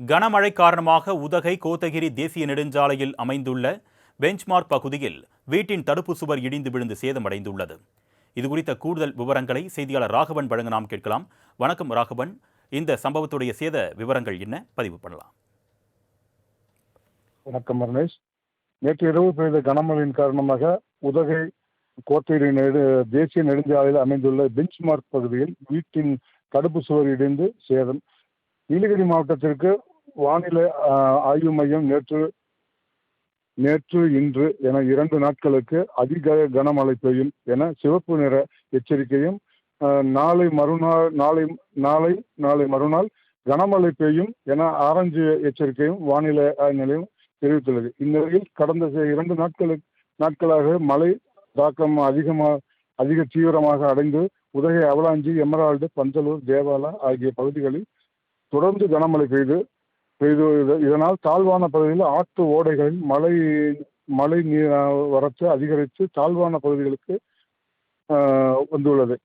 கனமழை காரணமாக உதகை கோத்தகிரி தேசிய நெடுஞ்சாலையில் அமைந்துள்ள பெஞ்ச்மார்க் பகுதியில் வீட்டின் தடுப்பு சுவர் இடிந்து விழுந்து சேதமடைந்துள்ளது. இது குறித்த கூடுதல் விவரங்களை செய்தியாளர் ராகவன் வழங்க நாம் கேட்கலாம். வணக்கம் ராகவன். இந்த சம்பவத்துடைய சேத விவரங்கள் என்ன? பதிவு பண்ணலாம். வணக்கம் ரமேஷ். நேற்று இரவு பெய்த கனமழையின் காரணமாக உதகை கோத்தகிரி நெடு தேசிய நெடுஞ்சாலையில் அமைந்துள்ள பெஞ்ச்மார்க் பகுதியில் வீட்டின் தடுப்பு சுவர் இடிந்து சேதம் நீலகிரி மாவட்டத்திற்கு வானிலை ஆய்வு மையம் நேற்று நேற்று இன்று என இரண்டு நாட்களுக்கு அதிக கனமழை பெய்யும் என சிவப்பு நிற எச்சரிக்கையும் நாளை மறுநாள் நாளை நாளை நாளை மறுநாள் கனமழை பெய்யும் என ஆரஞ்சு எச்சரிக்கையும் வானிலை ஆய்வு நிலையம் தெரிவித்துள்ளது. இந்நிலையில் கடந்த சில இரண்டு நாட்களுக்கு நாட்களாக மழை தாக்கம் அதிகமாக அதிக தீவிரமாக அடைந்து உதகை அவலாஞ்சி எமரால்டு பந்தலூர் தேவாலா ஆகிய பகுதிகளில் தொடர்ந்து கனமழை பெய்து பெய்து இதனால் தாழ்வான பகுதியில் ஆற்று ஓடைகளில் மழை மழை நீர் வரத்து அதிகரித்து தாழ்வான பகுதிகளுக்கு வந்துள்ளது.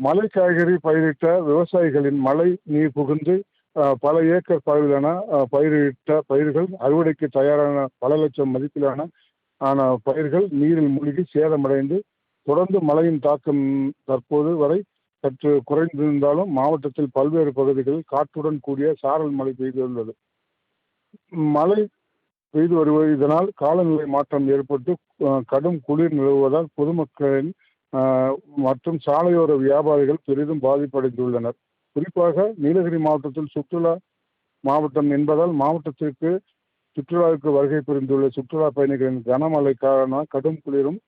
மலை காய்கறி பயிரிட்ட விவசாயிகளின் மழை நீர் புகுந்து பல ஏக்கர் பகுதியிலான பயிரிட்ட பயிர்கள் அறுவடைக்கு தயாரான பல லட்சம் மதிப்பிலான ஆன பயிர்கள் நீரில் மூழ்கி சேதமடைந்து தொடர்ந்து மழையின் தாக்கம் தற்போது வரை சற்று குறைந்திருந்தாலும் மாவட்டத்தில் பல்வேறு பகுதிகளில் காற்றுடன் கூடிய சாரல் மழை பெய்துள்ளது மழை பெய்து வருவது இதனால் காலநிலை மாற்றம் ஏற்பட்டு கடும் குளிர் நிலவுவதால் பொதுமக்களின் மற்றும் சாலையோர வியாபாரிகள் பெரிதும் பாதிப்படைந்துள்ளனர். குறிப்பாக நீலகிரி மாவட்டத்தில் சுற்றுலா மாவட்டம் என்பதால் மாவட்டத்திற்கு சுற்றுலாவுக்கு வருகை புரிந்துள்ள சுற்றுலா பயணிகளின் கனமழை காரணமாக கடும் குளிரும்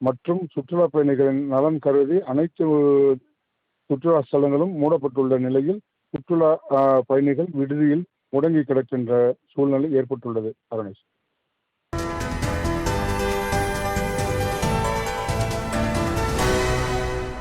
மற்றும் சுற்றுலா பயணிகளின் நலன் கருதி அனைத்து சுற்றுலா ஸ்தலங்களும் மூடப்பட்டுள்ள நிலையில் சுற்றுலா பயணிகள் விடுதியில் முடங்கி கிடக்கின்ற சூழ்நிலை ஏற்பட்டுள்ளது. அரணேஷ்.